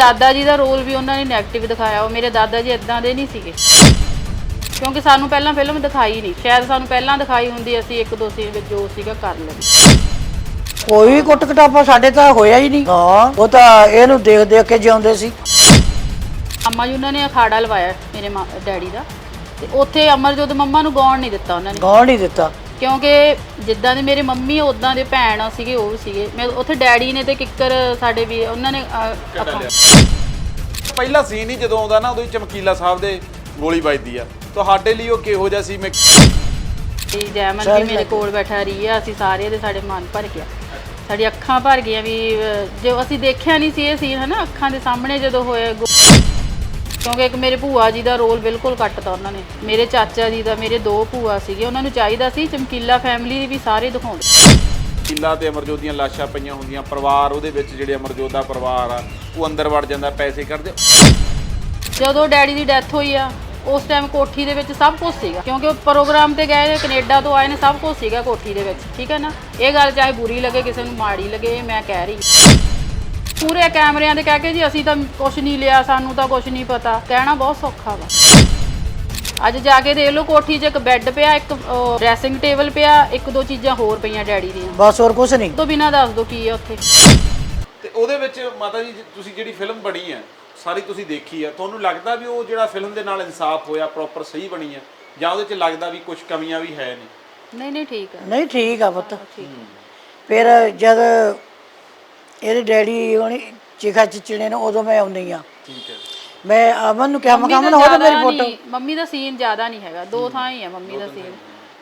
ਦਾਦਾ ਜੀ ਦਾ ਰੋਲ ਵੀ ਉਹਨਾਂ ਨੇ 네ਗੇਟਿਵ ਦਿਖਾਇਆ ਉਹ ਮੇਰੇ ਦਾਦਾ ਜੀ ਇਦਾਂ ਦੇ ਨਹੀਂ ਸੀਗੇ। ਕਿਉਂਕਿ ਸਾਨੂੰ ਪਹਿਲਾਂ ਫਿਲਮ ਦਿਖਾਈ ਨਹੀਂ। ਸ਼ਾਇਦ ਸਾਨੂੰ ਪਹਿਲਾਂ ਦਿਖਾਈ ਹੁੰਦੀ ਅਸੀਂ ਇੱਕ ਦੋ ਸੀਨ ਵਿੱਚ ਜੋ ਸੀਗਾ ਕਰ ਲੈਂਦੇ ਕੋਈ ਕੁੱਟ ਕਟਾਪਾ ਸਾਡੇ ਤਾਂ ਹੋਇਆ ਹੀ ਨਹੀਂ। ਹਾਂ। ਉਹ ਤਾਂ ਇਹਨੂੰ ਦੇਖ ਦੇਖ ਕੇ ਜਿਉਂਦੇ ਸੀ। ਅੰਮਾ ਜੀ ਉਹਨਾਂ ਨੇ ਅਖਾੜਾ ਲਵਾਇਆ ਮੇਰੇ ਮਾਂ- ਡੈਡੀ ਦਾ। ਤੇ ਉੱਥੇ ਅਮਰਜੋਤ ਮੰਮਾ ਨੂੰ ਗਾਉਣ ਨਹੀਂ ਦਿੱਤਾ ਉਹਨਾਂ ਨੇ। ਗਾਉਣ ਨਹੀਂ ਦਿੱਤਾ। ਕਿਉਂਕਿ ਜਿੱਦਾਂ ਦੇ ਮੇਰੇ ਮੰਮੀ ਉਦਾਂ ਦੇ ਭੈਣ ਸੀਗੇ ਉਹ ਵੀ ਸੀਗੇ। ਮੈਂ ਉੱਥੇ ਡੈਡੀ ਨੇ ਤੇ ਕਿੱਕਰ ਸਾਡੇ ਵੀ ਉਹਨਾਂ ਨੇ ਪਹਿਲਾ ਸੀਨ ਹੀ ਜਦੋਂ ਆਉਂਦਾ ਨਾ ਉਦੋਂ ਹੀ ਚਮਕੀਲਾ ਸਾਹਿਬ ਦੇ ਗੋਲੀ ਵੱਜਦੀ ਆ। ਤੁਹਾਡੇ ਲਈ ਉਹ ਕਿਹੋ ਜਿਹਾ ਸੀ ਮੈਂ ਤੇ ਜੈਮਨ ਜੀ ਮੇਰੇ ਕੋਲ ਬੈਠਾ ਰਹੀ ਆ ਅਸੀਂ ਸਾਰੇ ਦੇ ਸਾਡੇ ਮਨ ਭਰ ਗਿਆ। ਸਾਡੀ ਅੱਖਾਂ ਭਰ ਗਈਆਂ ਵੀ ਅਹ, ਜੋ ਅਸੀਂ ਦੇਖਿਆ ਨਹੀਂ ਸੀ ਇਹ ਸੀਨ ਹਨਾ? ਅੱਖਾਂ ਦੇ ਸਾਹਮਣੇ ਜਦੋਂ ਹੋਇਆ ਗੋ- ਕਿਉਂਕਿ ਇੱਕ ਮੇਰੇ ਭੂਆ ਜੀ ਦਾ ਰੋਲ ਬਿਲਕੁਲ ਕੱਟਤਾ ਉਹਨਾਂ ਨੇ। ਮੇਰੇ ਚਾਚਾ ਜੀ ਦਾ ਮੇਰੇ ਦੋ ਭੂਆ ਸੀਗੇ ਉਹਨਾਂ ਨੂੰ ਚਾਹੀਦਾ ਸੀ ਚਮਕੀਲਾ ਫੈਮਿਲੀ ਵੀ ਸਾਰੇ ਦਿਖਾਉਂਦੇ ਕਿਲਾ ਤੇ ਅਮਰਜੋਤ ਦੀਆਂ ਲਾਸ਼ਾਂ ਪਈਆਂ ਹੁੰਦੀਆਂ ਪਰਿਵਾਰ ਉਹਦੇ ਵਿੱਚ ਜਿਹੜੇ ਅਮਰਜੋਤ ਦਾ ਪਰਿਵਾਰ ਆ ਉਹ ਅੰਦਰ ਵੜ ਜਾਂਦਾ ਪੈਸੇ ਕੱਢਦੇ। ਜਦੋਂ ਡੈਡੀ ਦੀ ਡੈਥ ਹੋਈ ਆ ਉਸ ਟਾਈਮ ਕੋਠੀ ਦੇ ਵਿੱਚ ਸਭ ਕੁਝ ਸੀਗਾ। ਕਿਉਂਕਿ ਉਹ ਪ੍ਰੋਗਰਾਮ ਤੇ ਗਏ ਨੇ ਕੈਨੇਡਾ ਤੋਂ ਆਏ ਨੇ ਸਭ ਕੁਝ ਸੀਗਾ ਕੋਠੀ ਦੇ ਵਿੱਚ ਠੀਕ ਹੈ ਨਾ? ਇਹ ਗੱਲ ਚਾਹੇ ਬੁਰੀ ਲੱਗੇ ਕਿਸੇ ਨੂੰ ਮਾੜੀ ਲੱਗੇ ਮੈਂ ਕਹਿ ਰਹੀ ਹਾਂ। ਪੂਰੇ ਕੈਮਰਿਆਂ ਦੇ ਕਹਿ ਕੇ ਜੀ ਅਸੀਂ ਤਾਂ ਕੁਝ ਨਹੀਂ ਲਿਆ ਸਾਨੂੰ ਤਾਂ ਕੁਝ ਨਹੀਂ ਪਤਾ। ਕਹਿਣਾ ਬਹੁਤ ਸੌਖਾ ਵਾ। ਅੱਜ ਜਾ ਕੇ ਦੇਖ ਲਓ ਕੋਠੀ 'ਚ ਇੱਕ ਬੈੱਡ ਪਿਆ ਇੱਕ ਡਰੈਸਿੰਗ ਟੇਬਲ ਪਿਆ ਇੱਕ ਦੋ ਚੀਜ਼ਾਂ ਹੋਰ ਪਈਆਂ ਡੈਡੀ ਦੀਆਂ। ਬਸ ਹੋਰ ਕੁਝ ਨਹੀਂ। ਤੋਂ ਬਿਨਾਂ ਦੱਸ ਦੋ ਕੀ ਹੈ ਉੱਥੇ। ਤੇ ਉਹਦੇ ਵਿੱਚ ਮਾਤਾ ਜੀ ਤੁਸੀਂ ਜਿਹੜੀ ਫਿਲਮ ਬਣੀ ਆ ਸਾਰੀ ਤੁਸੀਂ ਦੇਖੀ ਆ ਤੁਹਾਨੂੰ ਲੱਗਦਾ ਵੀ ਉਹ ਜਿਹੜਾ ਫਿਲਮ ਦੇ ਨਾਲ ਇਨਸਾਫ ਹੋਇਆ ਪ੍ਰੋਪਰ ਸਹੀ ਬਣੀ ਆ? ਜਾਂ ਉਹਦੇ 'ਚ ਲੱਗਦਾ ਵੀ ਕੁਝ ਕਮੀਆਂ ਵੀ ਹੈ ਨੇ ਨਹੀਂ ਨਹੀਂ ਠੀਕ ਹੈ ਨਹੀਂ ਠੀਕ ਆ ਪੁੱਤ। ਫਿਰ ਜਦ ਇਹਦੇ ਡੈਡੀ ਹੋਣੀ ਚਿਖਾ ਚਿਚਣੇ ਨੇ ਉਦੋਂ ਮੈਂ ਆਉਂਦੀ ਆ ਠੀਕ ਹੈ। ਮੈਂ ਅਮਨ ਨੂੰ ਕਿਹਾ ਮੈਂ ਕਿਹਾ ਅਮਨ ਹੋ ਤਾਂ ਮੇਰੀ ਫੋਟੋ ਨਹੀਂ- ਮੰਮੀ ਦਾ ਸੀਨ ਜ਼ਿਆਦਾ ਨਹੀਂ ਹੈਗਾ ਦੋ ਥਾਂ ਹੀ ਹੈ ਮੰਮੀ ਦਾ ਸੀਨ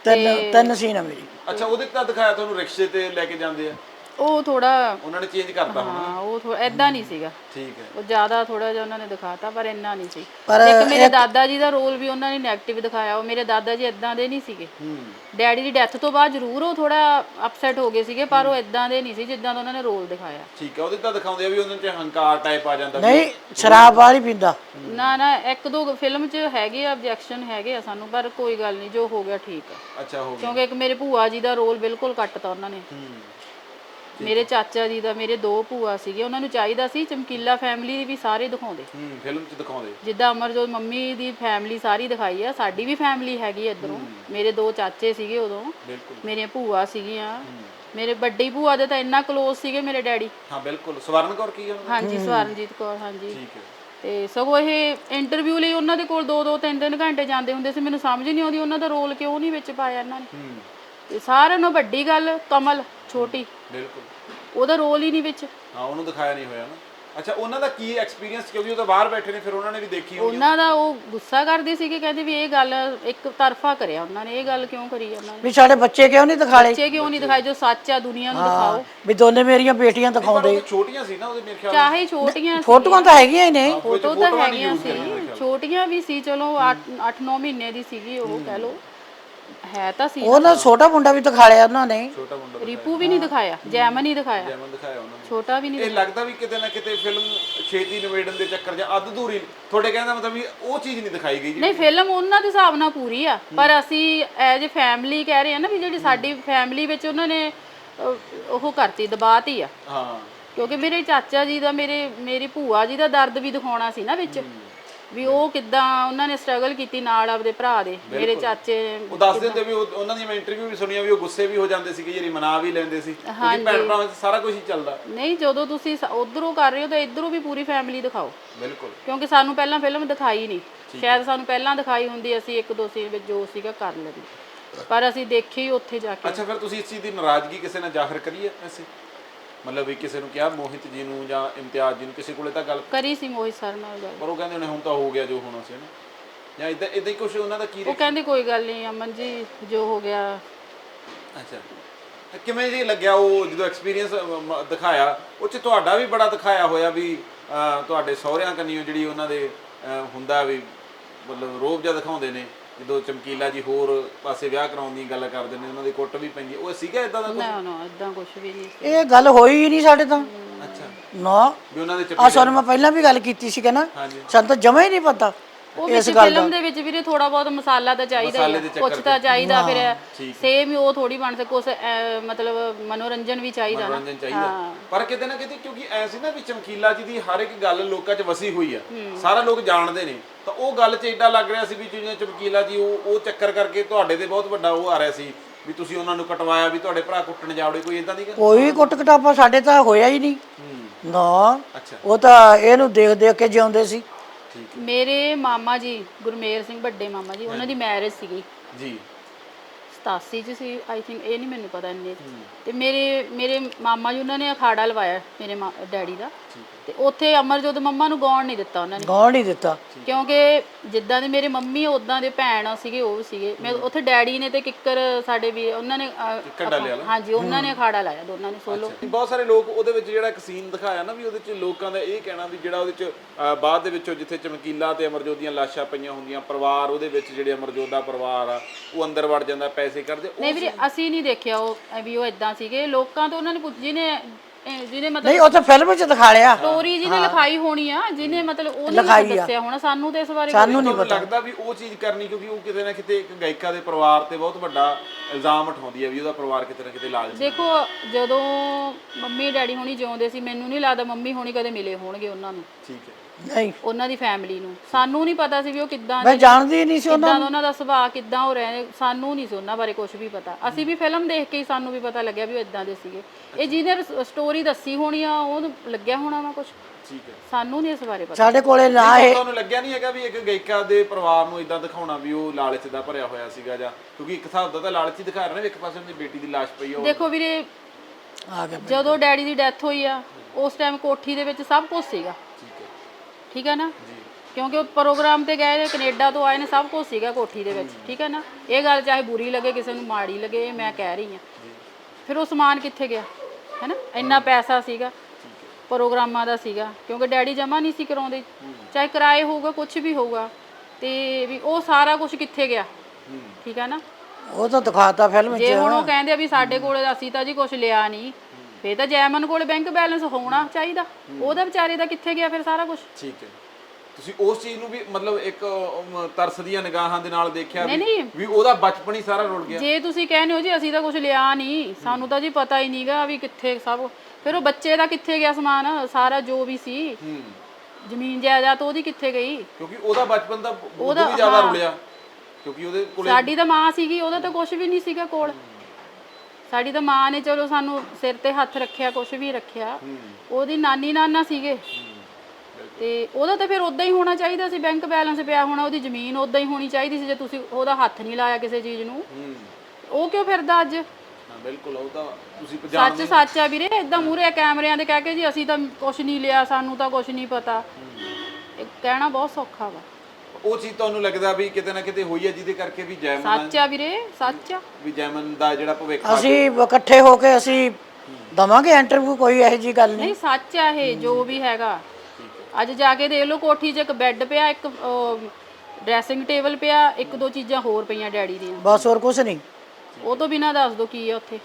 ਤਿੰਨ ਤਿੰਨ ਸੀਨ ਆ ਮੇਰੀ। ਅੱਛਾ ਉਹਦੇ ਤਾਂ ਦਿਖਾਇਆ ਤੁਹਾਨੂੰ ਰਿਕਸ਼ੇ ਤੇ ਲੈ ਕੇ ਜਾਂਦੇ ਆ? ਉਹ ਥੋੜਾ ਉਹਨਾਂ ਨੇ ਚੇਂਜ ਕਰਤਾ ਹੁਣ। ਹਾਂ ਉਹ ਥੋੜਾ ਐਦਾਂ ਨਹੀਂ ਸੀਗਾ। ਠੀਕ ਹੈ। ਉਹ ਜ਼ਿਆਦਾ ਥੋੜਾ ਜਿਹਾ ਉਹਨਾਂ ਨੇ ਦਿਖਾਤਾ ਪਰ ਇੰਨਾ ਨਹੀਂ ਸੀ। ਪਰ ਇੱਕ ਮੇਰੇ ਦਾਦਾ ਜੀ ਦਾ ਰੋਲ ਵੀ ਉਹਨਾਂ ਨੇ 네ਗੇਟਿਵ ਦਿਖਾਇਆ। ਉਹ ਮੇਰੇ ਦਾਦਾ ਜੀ ਇਦਾਂ ਦੇ ਨਹੀਂ ਸੀਗੇ। ਹੂੰ। ਡੈਡੀ ਦੀ ਡੈਥ ਤੋਂ ਬਾਅਦ ਜ਼ਰੂਰ ਉਹ ਥੋੜਾ ਅਪਸੈਟ ਹੋ ਗਏ ਸੀਗੇ ਪਰ ਉਹ ਇਦਾਂ ਦੇ ਨਹੀਂ ਸੀ ਜਿੱਦਾਂ ਦਾ ਉਹਨਾਂ ਨੇ ਰੋਲ ਦਿਖਾਇਆ। ਠੀਕ ਹੈ ਉਹਦੇ ਤਾਂ ਦਿਖਾਉਂਦੇ ਆ ਵੀ ਉਹਨਾਂ 'ਚ ਹੰਕਾਰ ਟਾਈਪ ਆ ਜਾਂਦਾ ਨਹੀਂ ਸ਼ਰਾਬ ਵਾਲੀ ਪੀਂਦਾ। ਨਾ ਨਾ ਇੱਕ ਦੋ ਫਿਲਮ 'ਚ ਹੈਗੇ ਆ ਆਬਜੈਕਸ਼ਨ ਹੈਗੇ ਆ ਸਾਨੂੰ ਪਰ ਕੋਈ ਗੱਲ ਨਹੀਂ ਜੋ ਹੋ ਗਿਆ ਠੀਕ ਆ। ਅੱਛਾ ਹੋ ਗਿਆ। ਕਿਉਂਕਿ ਇੱਕ ਮੇਰੇ ਭੂਆ ਜੀ ਦਾ ਰੋਲ ਬਿਲਕੁਲ ਕੱਟਤਾ ਉਹਨਾਂ ਨੇ। ਹੂੰ। ਮੇਰੇ ਚਾਚਾ ਜੀ ਦਾ ਮੇਰੇ ਦੋ ਭੂਆ ਸੀਗੇ ਉਹਨਾਂ ਨੂੰ ਚਾਹੀਦਾ ਸੀ ਚਮਕੀਲਾ ਫੈਮਿਲੀ ਵੀ ਸਾਰੇ ਦਿਖਾਉਂਦੇ। ਹੂੰ ਫਿਲਮ 'ਚ ਦਿਖਾਉਂਦੇ। ਜਿੱਦਾਂ ਅਮਰਜੋਤ ਮੰਮੀ ਦੀ ਫੈਮਿਲੀ ਸਾਰੀ ਦਿਖਾਈ ਆ ਸਾਡੀ ਵੀ ਫੈਮਿਲੀ ਹੈਗੀ ਇੱਧਰੋਂ। ਮੇਰੇ ਦੋ ਚਾਚੇ ਸੀਗੇ ਉਦੋਂ ਮੇਰੀਆਂ ਭੂਆ ਸੀਗੀਆਂ। ਮੇਰੇ ਵੱਡੀ ਭੂਆ ਦੇ ਤਾਂ ਇੰਨਾ ক্লোਜ਼ ਸੀਗੇ ਮੇਰੇ ਡੈਡੀ। ਹਾਂ ਬਿਲਕੁਲ। ਸਵਰਨ ਕੌਰ ਕੀ ਉਹਨਾਂ ਦਾ? ਹਾਂਜੀ ਸਵਰਨਜੀਤ ਕੌਰ ਹਾਂਜੀ। ਠੀਕ ਹੈ। ਤੇ ਸਗੋਂ ਇਹ ਇੰਟਰਵਿਊ ਲਈ ਉਹਨਾਂ ਦੇ ਕੋਲ ਦੋ ਦੋ ਤਿੰਨ ਤਿੰਨ ਘੰਟੇ ਜਾਂਦੇ ਹੁੰਦੇ ਸੀ। ਮੈਨੂੰ ਸਮਝ ਨਹੀਂ ਆਉਂਦੀ ਉਹਨਾਂ ਦਾ ਰੋਲ ਕਿਉਂ ਨਹੀਂ ਵਿੱਚ ਪਾਇਆ ਇਹਨਾਂ ਨੇ। ਹੂੰ। ਤੇ ਸਾਰਿਆਂ ਨਾਲੋਂ ਵੱਡੀ ਗੱਲ ਕਮਲ। ਛੋਟੀ। ਬਿਲਕੁਲ। ਉਹਦਾ ਰੋਲ ਹੀ ਨਹੀਂ ਵਿੱਚ। ਹਾਂ ਉਹਨੂੰ ਦਿਖਾਇਆ ਨਹੀਂ ਹੋਇਆ ਨਾ। ਅੱਛਾ ਉਹਨਾਂ ਦਾ ਕੀ ਐਕਸਪੀਰੀਅੰਸ ਕਿਉਂਕਿ ਉਹ ਤਾਂ ਬਾਹਰ ਬੈਠੇ ਨੇ ਫਿਰ ਉਹਨਾਂ ਨੇ ਵੀ ਦੇਖੀ ਹੋਣੀ ਉਹਨਾਂ ਦਾ ਉਹ ਗੁੱਸਾ ਕਰਦੇ ਸੀਗੇ ਕਹਿੰਦੇ ਵੀ ਇਹ ਗੱਲ ਇੱਕ ਤਰਫਾ ਕਰਿਆ ਉਹਨਾਂ ਨੇ ਇਹ ਗੱਲ ਕਿਉਂ ਕਰੀ ਉਹਨਾਂ ਨੇ? ਵੀ ਸਾਡੇ ਬੱਚੇ ਕਿਉਂ ਨਹੀਂ ਦਿਖਾਲੇ ਬੱਚੇ ਕਿਉਂ ਨਹੀਂ ਦਿਖਾਏ ਜੋ ਸੱਚ ਆ ਦੁਨੀਆ ਨੂੰ ਦਿਖਾਓ। ਵੀ ਦੋਨੇ ਮੇਰੀਆਂ ਬੇਟੀਆਂ ਦਿਖਾਉਂਦੇ। ਉਹ ਛੋਟੀਆਂ ਸੀ ਨਾ ਉਹਦੇ ਮੇਰੇ ਖਿਆਲ ਚਾਹੇ ਛੋਟੀਆਂ ਸੀ ਫੋਟੋਆਂ ਤਾਂ ਹੈਗੀਆਂ ਹੀ ਨੇ। ਫੋਟੋ ਤਾਂ ਹੈਗੀਆਂ ਸੀ। ਛੋਟੀਆਂ ਵੀ ਸੀ ਚਲੋ 8-9 ਮਹੀਨੇ ਦੀ ਸੀਗੀ ਉਹ ਕਹਿ ਲੋ ਹੈ ਤਾਂ ਸੀ ਉਹਨਾਂ ਛੋਟਾ ਮੁੰਡਾ ਵੀ ਦਿਖਾਲਿਆ ਉਹਨਾਂ ਨੇ। ਛੋਟਾ ਮੁੰਡਾ ਰੀਪੂ ਵੀ ਨਹੀਂ ਦਿਖਾਇਆ ਜੈਮਨ ਹੀ ਦਿਖਾਇਆ। ਜੈਮਨ ਦਿਖਾਇਆ ਉਹਨਾਂ ਨੇ। ਛੋਟਾ ਵੀ ਨਹੀਂ ਇਹ ਲੱਗਦਾ ਵੀ ਕਿਤੇ ਨਾ ਕਿਤੇ ਫਿਲਮ ਛੇਤੀ ਨਿਬੇੜਨ ਦੇ ਚੱਕਰ ਜਾਂ ਅੱਧ ਦੂਰੀ ਤੁਹਾਡੇ ਕਹਿਣ ਦਾ ਮਤਲਬ ਵੀ ਉਹ ਚੀਜ਼ ਨਹੀਂ ਦਿਖਾਈ ਗਈ ਜੀ। ਨਹੀਂ ਫਿਲਮ ਉਹਨਾਂ ਦੇ ਹਿਸਾਬ ਨਾਲ ਪੂਰੀ ਆ। ਪਰ ਅਸੀਂ ਐਜ ਅ ਫੈਮਿਲੀ ਕਹਿ ਰਹੇ ਆ ਨਾ ਵੀ ਜਿਹੜੀ ਸਾਡੀ ਫੈਮਿਲੀ ਵਿੱਚ ਉਹਨਾਂ ਨੇ ਅਹ, ਉਹ ਕਰਤੀ ਦਬਾਤੀ ਆ। ਹਾਂ। ਕਿਉਂਕਿ ਮੇਰੇ ਚਾਚਾ ਜੀ ਦਾ ਮੇਰੇ ਮੇਰੀ ਭੂਆ ਜੀ ਦਾ ਦਰਦ ਵੀ ਦਿਖਾਉਣਾ ਸੀ ਨਾ ਵਿੱਚ। ਵੀ ਉਹ ਕਿੱਦਾਂ ਉਹਨਾਂ ਨੇ ਸਟਰਗਲ ਕੀਤੀ ਨਾਲ ਆਪਦੇ ਭਰਾ ਦੇ ਮੇਰੇ ਚਾਚੇ ਉਹ ਦੱਸਦੇ ਹੁੰਦੇ ਵੀ ਉਹ- ਉਹਨਾਂ ਦੀ ਮੈਂ ਇੰਟਰਵਿਊ ਵੀ ਸੁਣੀਆਂ ਵੀ ਉਹ ਗੁੱਸੇ ਵੀ ਹੋ ਜਾਂਦੇ ਸੀਗੇ ਜਿਹੜੀ ਮਨਾ ਵੀ ਲੈਂਦੇ ਸੀ। ਕਿਉਂਕਿ ਭੈਣ ਭਰਾਵਾਂ 'ਚ ਸਾਰਾ ਕੁਝ ਹੀ ਚੱਲਦਾ। ਨਹੀਂ ਜਦੋਂ ਤੁਸੀਂ ਉਧਰੋਂ ਕਰ ਰਹੇ ਹੋ ਤਾਂ ਇਧਰੋਂ ਵੀ ਪੂਰੀ ਫੈਮਿਲੀ ਦਿਖਾਓ। ਬਿਲਕੁਲ। ਕਿਉਂਕਿ ਸਾਨੂੰ ਪਹਿਲਾਂ ਫਿਲਮ ਦਿਖਾਈ ਨਹੀਂ। ਸ਼ਾਇਦ ਸਾਨੂੰ ਪਹਿਲਾਂ ਦਿਖਾਈ ਹੁੰਦੀ ਅਸੀਂ ਇੱਕ ਦੋ ਸੀਨ ਵਿੱਚ ਜੋ ਸੀਗਾ ਕਰ ਲੈਂਦੇ। ਪਰ ਅਸੀਂ ਦੇਖੀ ਉੱਥੇ ਜਾ ਕੇ। ਅੱਛਾ ਫਿਰ ਤੁਸੀਂ ਇਸ ਚੀਜ਼ ਦੀ ਨਾਰਾਜ਼ਗੀ ਕਿਸੇ ਨਾਲ ਜ਼ਾਹਰ ਕਰੀ ਹੈ ਐਸੇ ਮਤਲਬ ਵੀ ਕਿਸੇ ਨੂੰ ਕਿਹਾ ਮੋਹਿਤ ਜੀ ਨੂੰ ਜਾਂ ਇਮਤਿਆਜ਼ ਜੀ ਨੂੰ ਕਿਸੇ ਕੋਲੇ ਤਾਂ ਗੱਲ ਕਰੀ ਸੀ ਮੋਹਿਤ ਸਰ ਨਾਲ ਗੱਲ। ਪਰ ਉਹ ਕਹਿੰਦੇ ਨੇ ਹੁਣ ਤਾਂ ਹੋ ਗਿਆ ਜੋ ਹੋਣਾ ਸੀ ਨਾ? ਜਾਂ ਇਦਾਂ ਇਦਾਂ ਹੀ ਕੁਝ ਉਹਨਾਂ ਦਾ ਕੀ ਉਹ ਕਹਿੰਦੇ ਕੋਈ ਗੱਲ ਨਹੀਂ ਅਮਨ ਜੀ ਜੋ ਹੋ ਗਿਆ। ਅੱਛਾ। ਤਾਂ ਕਿਵੇਂ ਜੀ ਲੱਗਿਆ ਉਹ ਜਦੋਂ ਐਕਸਪੀਰੀਅੰਸ ਦਿਖਾਇਆ? ਉਹ ਚ ਤੁਹਾਡਾ ਵੀ ਬੜਾ ਦਿਖਾਇਆ ਹੋਇਆ ਵੀ ਤੁਹਾਡੇ ਸਹੁਰਿਆਂ ਕੰਨੀਓ ਜਿਹੜੀ ਉਹਨਾਂ ਦੇ ਹੁੰਦਾ ਵੀ ਮਤਲਬ ਰੋਬ ਜਿਹਾ ਦਿਖਾਉਂਦੇ ਨੇ। ਜਦੋਂ ਚਮਕੀਲਾ ਜੀ ਹੋਰ ਪਾਸੇ ਵਿਆਹ ਕਰਾਉਣ ਦੀ ਗੱਲ ਕਰਦੇ ਨੇ ਉਹਨਾਂ ਦੀ ਕੁੱਟ ਵੀ ਪੈਂਦੀ ਹੈ। ਉਹ ਸੀਗਾ ਇਦਾਂ ਦਾ ਕੁਝ ਨਾ ਨਾ ਇਦਾਂ ਕੁਝ ਵੀ ਨਹੀਂ ਸੀ। ਇਹ ਗੱਲ ਹੋਈ ਹੀ ਨਹੀਂ ਸਾਡੇ ਤਾਂ। ਅੱਛਾ। ਨਾ। ਵੀ ਉਹਨਾਂ ਦੇ ਆ ਸਾਨੂੰ ਮੈਂ ਪਹਿਲਾਂ ਵੀ ਗੱਲ ਕੀਤੀ ਸੀ ਕਿ ਨਾ ਹਾਂਜੀ। ਸਾਨੂੰ ਤਾਂ ਜਮਾ ਹੀ ਨਹੀਂ ਪਤਾ। ਉਹ ਵਿੱਚ ਫਿਲਮ ਦੇ। ਵਿੱਚ ਵੀਰੇ ਥੋੜਾ ਬਹੁਤ ਮਸਾਲਾ ਤਾਂ ਚਾਹੀਦਾ ਹੀ ਆ। ਕੁਛ ਤਾਂ ਚਾਹੀਦਾ ਫਿਰ। ਸੇਮ ਹੀ ਉਹ ਥੋੜੀ ਬਣ ਸਕੇ ਮਤਲਬ ਮਨੋਰੰਜਨ ਵੀ ਚਾਹੀਦਾ ਨਾ। ਮਨੋਰੰਜਨ ਚਾਹੀਦਾ। ਪਰ ਕਿਤੇ ਨਾ ਕਿਤੇ ਕਿਉਂਕਿ ਐ ਸੀ ਨਾ ਵੀ ਚਮਕੀਲਾ ਜੀ ਦੀ ਹਰ ਇੱਕ ਗੱਲ ਲੋਕਾਂ 'ਚ ਵਸੀ ਹੋਈ ਆ। ਸਾਰਾ ਲੋਕ ਜਾਣਦੇ ਨੇ। ਤਾਂ ਉਹ ਗੱਲ 'ਚ ਏਡਾ ਲੱਗ ਰਿਹਾ ਸੀ ਵੀ ਜਿਵੇਂ ਚਮਕੀਲਾ ਜੀ ਉਹ ਉਹ ਚੱਕਰ ਕਰਕੇ ਤੁਹਾਡੇ ਤੇ ਬਹੁਤ ਵੱਡਾ ਉਹ ਆ ਰਿਹਾ ਸੀ ਵੀ ਤੁਸੀਂ ਉਹਨਾਂ ਨੂੰ ਕਟਵਾਇਆ ਵੀ ਤੁਹਾਡੇ ਭਰਾ ਕੁੱਟਣ ਜਾਵੜੇ ਕੋਈ ਇਦਾਂ ਦੀ ਗੱਲ? ਕੋਈ ਕੁੱਟ ਕਟਾਪਾ ਸਾਡੇ ਤਾਂ ਹੋਇਆ ਹੀ ਨਹੀਂ। ਨਾ। ਅੱਛਾ। ਉਹ ਤਾਂ ਇਹਨੂੰ ਦੇਖ ਦੇਖ ਕੇ ਜਿਉਂਦੇ ਸੀ। ਮੇਰੇ ਮਾਮਾ ਜੀ ਗੁਰਮੇਰ ਸਿੰਘ ਵੱਡੇ ਮਾਮਾ ਜੀ ਉਹਨਾਂ ਦੀ ਮੈਰਿਜ ਸੀਗੀ। ਜੀ। 87 ਚ ਸੀ ਆਈ ਥਿੰਕ ਇਹ ਨਹੀਂ ਮੈਨੂੰ ਪਤਾ ਇੰਨੇ। ਤੇ ਮੇਰੇ ਮੇਰੇ ਮਾਮਾ ਜੀ ਉਹਨਾਂ ਨੇ ਅਖਾੜਾ ਲਵਾਇਆ ਮੇਰੇ ਡੈਡੀ ਦਾ। ਤੇ ਉੱਥੇ ਅਮਰਜੋਤ ਮੰਮਾ ਨੂੰ ਗਾਉਣ ਨਹੀਂ ਦਿੱਤਾ ਉਹਨਾਂ ਨੇ। ਗਾਉਣ ਨਹੀਂ ਦਿੱਤਾ। ਕਿਉਂਕਿ ਜਿੱਦਾਂ ਦੇ ਮੇਰੇ ਮੰਮੀ ਉਦਾਂ ਦੇ ਭੈਣ ਸੀਗੇ ਉਹ ਸੀਗੇ। ਮੈਂ ਉੱਥੇ ਡੈਡੀ ਨੇ ਤੇ ਕਿੱਕਰ ਸਾਡੇ ਵੀ ਉਹਨਾਂ ਨੇ ਅਹ, ਕਿੱਕਰ ਡਾਲਿਆ ਨਾ? ਹਾਂਜੀ ਉਹਨਾਂ ਨੇ ਅਖਾੜਾ ਲਾਇਆ ਦੋਨਾਂ ਨੇ ਸੋਲੋ ਬਹੁਤ ਸਾਰੇ ਲੋਕ ਉਹਦੇ ਵਿੱਚ ਜਿਹੜਾ ਇੱਕ ਸੀਨ ਦਿਖਾਇਆ ਨਾ ਵੀ ਉਹਦੇ ਚ ਲੋਕਾਂ ਦਾ ਇਹ ਕਹਿਣਾ ਵੀ ਜਿਹੜਾ ਉਹਦੇ ਚ ਅਹ, ਬਾਅਦ ਦੇ ਵਿੱਚੋਂ ਜਿੱਥੇ ਚਮਕੀਲਾ ਤੇ ਅਮਰਜੋਤ ਦੀਆਂ ਲਾਸ਼ਾਂ ਪਈਆਂ ਹੁੰਦੀਆਂ ਪਰਿਵਾਰ ਉਹਦੇ ਵਿੱਚ ਜਿਹੜੇ ਅਮਰਜੋਤ ਦਾ ਪਰਿਵਾਰ ਆ ਉਹ ਅੰਦਰ ਵੜ ਜਾਂਦਾ ਪੈਸੇ ਕੱਢਦੇ। ਉਹ ਨਹੀਂ ਵੀਰੇ ਅਸੀਂ ਨਹੀਂ ਦੇਖਿਆ ਉਹ ਵੀ ਉਹ ਇਦਾਂ ਸੀਗੇ। ਲੋਕਾਂ ਤੋਂ ਉਹਨਾਂ ਨੇ ਪੁੱਛ ਜਿਹਨੇ ਅਹ, ਜਿਹਨੇ ਮਤਲਬ ਨਹੀਂ ਉਹ ਤਾਂ ਫਿਲਮ 'ਚ ਦਿਖਾ ਲਿਆ। ਸਟੋਰੀ ਜਿਹਨੇ ਲਿਖਾਈ ਹੋਣੀ ਆ ਜਿਹਨੇ ਮਤਲਬ ਉਹਨੇ ਲਿਖਾਈ ਆ। ਦੱਸਿਆ ਹੋਣਾ ਸਾਨੂੰ ਤੇ ਇਸ ਬਾਰੇ ਸਾਨੂੰ ਨਹੀਂ ਪਤਾ। ਲੱਗਦਾ ਵੀ ਉਹ ਚੀਜ਼ ਕਰਨੀ ਕਿਉਂਕਿ ਉਹ ਕਿਤੇ ਨਾ ਕਿਤੇ ਇੱਕ ਗਾਇਕਾ ਦੇ ਪਰਿਵਾਰ ਤੇ ਬਹੁਤ ਵੱਡਾ ਇਲਜ਼ਾਮ ਉਠਾਉਂਦੀ ਹੈ ਵੀ ਉਹਦਾ ਪਰਿਵਾਰ ਕਿਤੇ ਨਾ ਕਿਤੇ ਲਾਲਚੀ ਦੇਖੋ ਜਦੋਂ ਮੰਮੀ ਡੈਡੀ ਹੋਣੀ ਜਿਉਂਦੇ ਸੀ ਮੈਨੂੰ ਨਹੀਂ ਲੱਗਦਾ ਮੰਮੀ ਹੋਣੀ ਕਦੇ ਮਿਲੇ ਹੋਣਗੇ ਉਹਨਾਂ ਨੂੰ। ਠੀਕ ਹੈ। ਨਹੀਂ। ਉਹਨਾਂ ਦੀ ਫੈਮਿਲੀ ਨੂੰ। ਸਾਨੂੰ ਨਹੀਂ ਪਤਾ ਸੀ ਵੀ ਉਹ ਕਿੱਦਾਂ ਮੈਂ ਜਾਣਦੀ ਹੀ ਨਹੀਂ ਸੀ ਉਹਨਾਂ ਕਿੱਦਾਂ ਦਾ ਉਹਨਾਂ ਦਾ ਸੁਭਾਅ ਕਿੱਦਾਂ ਹੋ ਰਿਹਾ ਸਾਨੂੰ ਨਹੀਂ ਸੀ ਉਹਨਾਂ ਬਾਰੇ ਕੁਝ ਵੀ ਪਤਾ। ਅਸੀਂ ਵੀ ਫਿਲਮ ਦੇਖ ਕੇ ਹੀ ਸਾਨੂੰ ਵੀ ਪਤਾ ਲੱਗਿਆ ਵੀ ਉਹ ਇਦਾਂ ਦੇ ਸੀਗੇ। ਇਹ ਜਿਹਨੇ ਸਟੋਰੀ ਦੱਸੀ ਹੋਣੀ ਆ ਉਹ ਲੱਗਿਆ ਹੋਣਾ ਵਾ ਕੁਝ ਠੀਕ ਹੈ। ਸਾਨੂੰ ਨਹੀਂ ਇਸ ਬਾਰੇ ਪਤਾ। ਸਾਡੇ ਕੋਲੇ ਨਾ ਇਹ ਤੁਹਾਨੂੰ ਲੱਗਿਆ ਨਹੀਂ ਹੈਗਾ ਵੀ ਇੱਕ ਗਾਇਕਾ ਦੇ ਪਰਿਵਾਰ ਨੂੰ ਇਦਾਂ ਦਿਖਾਉਣਾ ਵੀ ਉਹ ਲਾਲਚ ਦਾ ਭਰਿਆ ਹੋਇਆ ਸੀਗਾ ਜਾਂ ਕਿਉਂਕਿ ਇੱਕ ਹਿਸਾਬ ਦਾ ਤਾਂ ਲਾਲਚ ਹੀ ਦਿਖਾ ਰਹੇ ਨੇ ਵੀ ਇੱਕ ਪਾਸੇ ਉਹਦੀ ਬੇਟੀ ਦੀ ਲਾਸ਼ ਪਈ ਉਹ ਦੇਖੋ ਵੀਰੇ ਆ ਗਿਆ। ਜਦੋਂ ਡੈਡੀ ਦੀ ਡੈਥ ਹੋਈ ਆ ਉਸ ਟਾਈਮ ਕੋਠੀ ਦੇ ਵਿੱਚ ਸਭ ਕੁਝ ਸੀਗਾ। ਠੀਕ ਹੈ ਨਾ? ਕਿਉਂਕਿ ਉਹ ਪ੍ਰੋਗਰਾਮ ਤੇ ਗਏ ਨੇ ਕੈਨੇਡਾ ਤੋਂ ਆਏ ਨੇ ਸਭ ਕੁਝ ਸੀਗਾ ਕੋਠੀ ਦੇ ਵਿੱਚ ਠੀਕ ਹੈ ਨਾ? ਇਹ ਗੱਲ ਚਾਹੇ ਬੁਰੀ ਲੱਗੇ ਕਿਸੇ ਨੂੰ ਮਾੜੀ ਲੱਗੇ ਇਹ ਮੈਂ ਕਹਿ ਰਹੀ ਹਾਂ। ਫਿਰ ਉਹ ਸਮਾਨ ਕਿੱਥੇ ਗਿਆ? ਹੈ ਨਾ? ਇੰਨਾ ਪੈਸਾ ਸੀਗਾ ਪ੍ਰੋਗਰਾਮਾਂ ਦਾ ਸੀਗਾ ਕਿਉਂਕਿ ਡੈਡੀ ਜਮਾ ਨਹੀਂ ਸੀ ਕਰਾਉਂਦੇ। ਚਾਹੇ ਕਿਰਾਏ ਹੋਊਗਾ ਕੁਝ ਵੀ ਹੋਊਗਾ ਤੇ ਵੀ ਉਹ ਸਾਰਾ ਕੁਝ ਕਿੱਥੇ ਗਿਆ? ਠੀਕ ਹੈ ਨਾ? ਉਹ ਤਾਂ ਦਿਖਾਤਾ ਫਿਲਮ 'ਚ ਜੇ ਹੁਣ ਉਹ ਕਹਿੰਦੇ ਆ ਵੀ ਸਾਡੇ ਕੋਲ ਅਸੀਂ ਤਾਂ ਜੀ ਕੁਝ ਲਿਆ ਨਹੀਂ ਫੇਰ ਤਾਂ ਜੈਮਨ ਕੋਲ ਬੈਂਕ ਬੈਲੈਂਸ ਹੋਣਾ ਚਾਹੀਦਾ। ਉਹਦਾ ਵਿਚਾਰੇ ਦਾ ਕਿੱਥੇ ਗਿਆ ਫਿਰ ਸਾਰਾ ਕੁਝ ਠੀਕ ਹੈ। ਤੁਸੀਂ ਉਸ ਚੀਜ਼ ਨੂੰ ਵੀ ਮਤਲਬ ਇੱਕ ਅਮ, ਤਰਸ ਦੀਆਂ ਨਿਗਾਹਾਂ ਦੇ ਨਾਲ ਦੇਖਿਆ ਨਹੀਂ, ਵੀ ਨਹੀਂ। ਵੀ ਉਹਦਾ ਬਚਪਨ ਹੀ ਸਾਰਾ ਰੁਲ ਗਿਆ। ਜੇ ਤੁਸੀਂ ਕਹਿੰਦੇ ਹੋ ਜੀ ਅਸੀਂ ਤਾਂ ਕੁਝ ਲਿਆ ਨਹੀਂ। ਸਾਨੂੰ ਤਾਂ ਜੀ ਪਤਾ ਹੀ ਨਹੀਂਗਾ ਵੀ ਕਿੱਥੇ ਸਭ ਫਿਰ ਉਹ ਬੱਚੇ ਦਾ ਕਿੱਥੇ ਗਿਆ ਸਮਾਨ? ਸਾਰਾ ਜੋ ਵੀ ਸੀ। ਹੂੰ। ਜ਼ਮੀਨ ਜਾਇਦਾਦ ਉਹਦੀ ਕਿੱਥੇ ਗਈ? ਕਿਉਂਕਿ ਉਹਦਾ ਬਚਪਨ ਤਾਂ ਉਹਦਾ ਵੀ ਜ਼ਿਆਦਾ ਰੁਲਿਆ ਕਿਉਂਕਿ ਉਹਦੇ ਕੋਲੇ ਸਾਡੀ ਤਾਂ ਮਾਂ ਸੀਗੀ ਉਹਦਾ ਤਾਂ ਕੁਝ ਵੀ ਨਹੀਂ ਸੀਗਾ ਕੋਲ। ਸਾਡੀ ਤਾਂ ਮਾਂ ਨੇ ਚਲੋ ਸਾਨੂੰ ਸਿਰ ਤੇ ਹੱਥ ਰੱਖਿਆ ਕੁਝ ਵੀ ਰੱਖਿਆ। ਉਹਦੀ ਨਾਨੀ ਨਾਨਾ ਸੀਗੇ। ਤੇ ਉਹਦਾ ਤਾਂ ਫਿਰ ਉਦਾਂ ਹੀ ਹੋਣਾ ਚਾਹੀਦਾ ਸੀ ਬੈਂਕ ਬੈਲੈਂਸ ਪਿਆ ਹੋਣਾ ਉਹਦੀ ਜ਼ਮੀਨ ਉਦਾਂ ਹੀ ਹੋਣੀ ਚਾਹੀਦੀ ਸੀ ਜੇ ਤੁਸੀਂ ਉਹਦਾ ਹੱਥ ਨਹੀਂ ਲਾਇਆ ਕਿਸੇ ਚੀਜ਼ ਨੂੰ। ਉਹ ਕਿਉਂ ਫਿਰਦਾ ਅੱਜ? ਬਿਲਕੁਲ ਉਹ ਤਾਂ ਤੁਸੀਂ ਜਾਣ ਸੱਚ ਸੱਚ ਆ ਵੀਰੇ ਇਦਾਂ ਮੂਰੇ ਕੈਮਰਿਆਂ ਦੇ ਕਹਿ ਕੇ ਜੀ ਅਸੀਂ ਤਾਂ ਕੁਝ ਨਹੀਂ ਲਿਆ ਸਾਨੂੰ ਤਾਂ ਕੁਝ ਨਹੀਂ ਪਤਾ। ਇਹ ਕਹਿਣਾ ਬਹੁਤ ਸੌਖਾ ਵਾ। ਉਹ ਚੀਜ਼ ਤੁਹਾਨੂੰ ਲੱਗਦਾ ਵੀ ਕਿਤੇ ਨਾ ਕਿਤੇ ਹੋਈ ਹੈ ਜਿਹਦੇ ਕਰਕੇ ਵੀ ਜੈਮਨ ਸੱਚ ਆ ਵੀਰੇ ਸੱਚ ਆ। ਵੀ ਜੈਮਨ ਦਾ ਜਿਹੜਾ ਭਵਿੱਖ ਆ- ਅਸੀਂ ਇਕੱਠੇ ਹੋ ਕੇ ਅਸੀਂ ਦਵਾਂਗੇ ਇੰਟਰਵਿਊ ਕੋਈ ਇਹੋ ਜੀ ਗੱਲ ਨਹੀਂ। ਨਹੀਂ ਸੱਚ ਆ ਇਹ ਜੋ ਵੀ ਹੈਗਾ। ਅੱਜ ਜਾ ਕੇ ਦੇਖ ਲਓ ਕੋਠੀ 'ਚ ਇੱਕ ਬੈੱਡ ਪਿਆ ਇੱਕ ਡਰੈਸਿੰਗ ਟੇਬਲ ਪਿਆ ਇੱਕ ਦੋ ਚੀਜ਼ਾਂ ਹੋਰ ਪਈਆਂ ਡੈਡੀ ਦੀਆਂ। ਬਸ ਹੋਰ ਕੁਝ ਨਹੀਂ। ਉਹ ਤੋਂ ਬਿਨਾਂ ਦੱਸ ਦੋ ਕੀ ਆ ਉੱਥੇ।